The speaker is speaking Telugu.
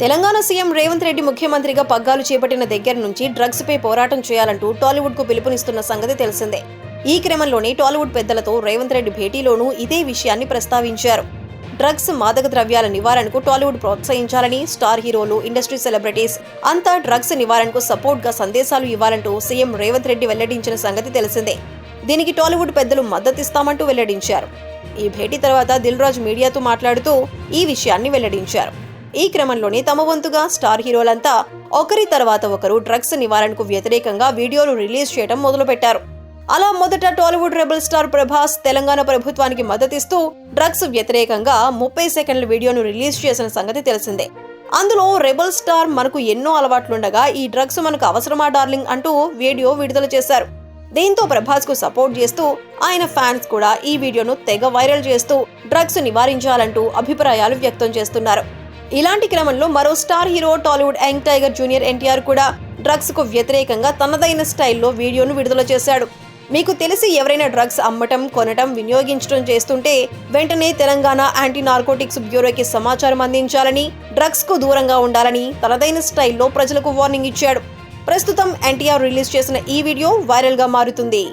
తెలంగాణ సీఎం రేవంత్ రెడ్డి ముఖ్యమంత్రిగా పగ్గాలు చేపట్టిన దగ్గర నుంచి డ్రగ్స్ పై పోరాటం చేయాలంటూ టాలీవుడ్కు పిలుపునిస్తున్న సంగతి తెలిసిందే. ఈ క్రమంలోనే టాలీవుడ్ పెద్దలతో రేవంత్ రెడ్డి భేటీలోనూ ఇదే విషయాన్ని ప్రస్తావించారు. డ్రగ్స్ మాదక ద్రవ్యాల నివారణకు టాలీవుడ్ ప్రోత్సహించాలని స్టార్ హీరోలు ఇండస్ట్రీ సెలబ్రిటీస్ అంతా డ్రగ్స్ నివారణకు సపోర్ట్గా సందేశాలు ఇవ్వాలంటూ సీఎం రేవంత్ రెడ్డి వెల్లడించిన సంగతి తెలిసిందే. దీనికి టాలీవుడ్ పెద్దలు మద్దతిస్తామంటూ వెల్లడించారు. ఈ భేటీ తర్వాత దిల్ రాజు మీడియాతో మాట్లాడుతూ ఈ విషయాన్ని వెల్లడించారు. ఈ క్రమంలోనే తమ వంతుగా స్టార్ హీరోలంతా ఒకరి తర్వాత ఒకరు డ్రగ్స్ నివారణకు వ్యతిరేకంగా వీడియోలు రిలీజ్ చేయడం మొదలుపెట్టారు. అలా మొదట Tollywood rebel star Prabhas Telangana ప్రభుత్వానికి మద్దతిస్తూ డ్రగ్స్ వ్యతిరేకంగా ముప్పై సెకండ్ల వీడియోను రిలీజ్ చేసిన సంగతి తెలిసిందే. అందులో రెబల్ స్టార్ మనకు ఎన్నో అలవాట్లుండగా ఈ డ్రగ్స్ మనకు అవసరమా డార్లింగ్ అంటూ వీడియో విడుదల చేశారు. దీంతో ప్రభాస్కు సపోర్ట్ చేస్తూ ఆయన ఫ్యాన్స్ కూడా ఈ వీడియోను తెగ వైరల్ చేస్తూ డ్రగ్స్ నివారించాలంటూ అభిప్రాయాలు వ్యక్తం చేస్తున్నారు. ఇలాంటి క్రమంలో మరో star hero Tollywood young tiger junior NTR కూడా డ్రగ్స్కు వ్యతిరేకంగా తనదైన స్టైల్లో వీడియోను విడుదల చేశాడు. మీకు తెలిసి ఎవరైనా డ్రగ్స్ అమ్మటం కొనటం వినియోగించడం చేస్తుంటే వెంటనే తెలంగాణ యాంటీ నార్కోటిక్స్ బ్యూరోకి సమాచారం అందించాలని డ్రగ్స్కు దూరంగా ఉండాలని తనదైన స్టైల్లో ప్రజలకు వార్నింగ్ ఇచ్చాడు. ప్రస్తుతం ఎన్టీఆర్ రిలీజ్ చేసిన ఈ వీడియో వైరల్గా మారుతుంది.